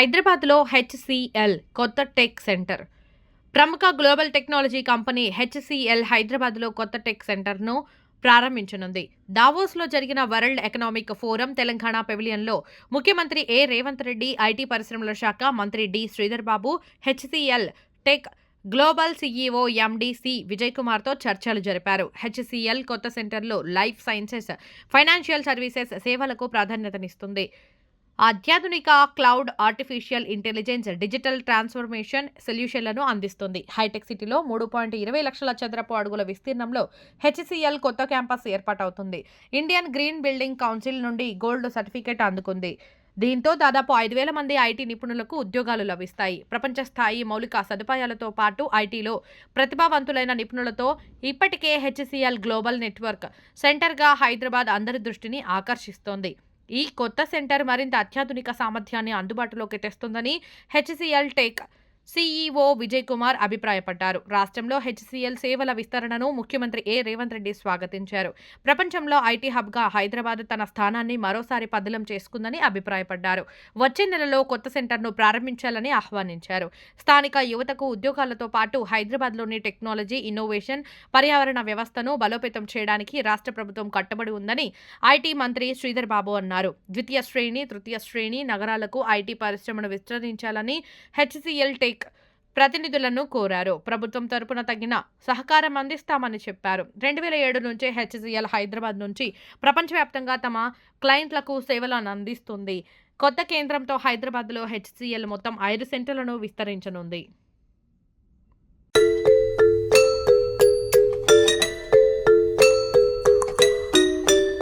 హైదరాబాద్లో హెచ్సిఎల్ కొత్త tech centre. ప్రముఖ గ్లోబల్ టెక్నాలజీ కంపెనీ హెచ్సిఎల్ హైదరాబాద్లో కొత్త టెక్ సెంటర్ను ప్రారంభించనుంది. దావోస్లో జరిగిన వరల్డ్ ఎకనామిక్ ఫోరం తెలంగాణ పెవిలియన్లో ముఖ్యమంత్రి ఏ. రేవంత్ రెడ్డి ఐటీ పరిశ్రమల శాఖ మంత్రి D. Sridhar Babu HCL tech global CEO MD C Vijay కుమార్తో చర్చలు జరిపారు. హెచ్సిఎల్ కొత్త సెంటర్లో లైఫ్ సైన్సెస్ ఫైనాన్షియల్ సర్వీసెస్ సేవలకు ప్రాధాన్యతనిస్తుంది. అత్యాధునిక cloud artificial intelligence digital transformation సొల్యూషన్లను అందిస్తుంది. హైటెక్ సిటీలో మూడు పాయింట్ ఇరవై లక్షల చదరపు అడుగుల విస్తీర్ణంలో హెచ్సిఎల్ కొత్త క్యాంపస్ ఏర్పాటవుతుంది. ఇండియన్ గ్రీన్ బిల్డింగ్ కౌన్సిల్ నుండి గోల్డ్ సర్టిఫికేట్ అందుకుంది. దీంతో దాదాపు ఐదు వేల మంది ఐటీ నిపుణులకు ఉద్యోగాలు లభిస్తాయి. ప్రపంచ స్థాయి మౌలిక సదుపాయాలతో పాటు ఐటీలో ప్రతిభావంతులైన నిపుణులతో ఇప్పటికే హెచ్సిఎల్ గ్లోబల్ నెట్వర్క్ సెంటర్గా హైదరాబాద్ అందరి దృష్టిని ఆకర్షిస్తోంది. ఈ కొత్త సెంటర్ మరింత అత్యాధునిక సామర్థ్యాన్ని అందుబాటులోకి తెస్తుందని HCL tech CEO Vijay Kumar అభిప్రాయపడ్డారు. రాష్ట్రంలో హెచ్సిఎల్ సేవల విస్తరణను ముఖ్యమంత్రి ఏ. రేవంత్ రెడ్డి స్వాగతించారు. ప్రపంచంలో ఐటీ హబ్గా హైదరాబాద్ తన స్థానాన్ని మరోసారి పదిలం చేసుకుందని అభిప్రాయపడ్డారు. వచ్చే నెలలో కొత్త సెంటర్ను ప్రారంభించాలని ఆహ్వానించారు. స్థానిక యువతకు ఉద్యోగాలతో పాటు హైదరాబాద్లోని టెక్నాలజీ ఇన్నోవేషన్ పర్యావరణ వ్యవస్థను బలోపేతం చేయడానికి రాష్ట్ర ప్రభుత్వం కట్టుబడి ఉందని ఐటీ మంత్రి శ్రీధర్ బాబు అన్నారు. ద్వితీయ శ్రేణి తృతీయ శ్రేణి నగరాలకు ఐటీ పరిశ్రమను విస్తరించాలని హెచ్సిఎల్ టెక్ ప్రతినిధులను కోరారు. ప్రభుత్వం తరపున తగిన సహకారం అందిస్తామని చెప్పారు. రెండు వేల ఏడు నుంచే హెచ్సిఎల్ హైదరాబాద్ నుంచి ప్రపంచవ్యాప్తంగా తమ క్లయింట్లకు సేవలను అందిస్తుంది. కొత్త కేంద్రంతో హైదరాబాద్లో హెచ్సిఎల్ మొత్తం ఐదు సెంటర్లను విస్తరించనుంది.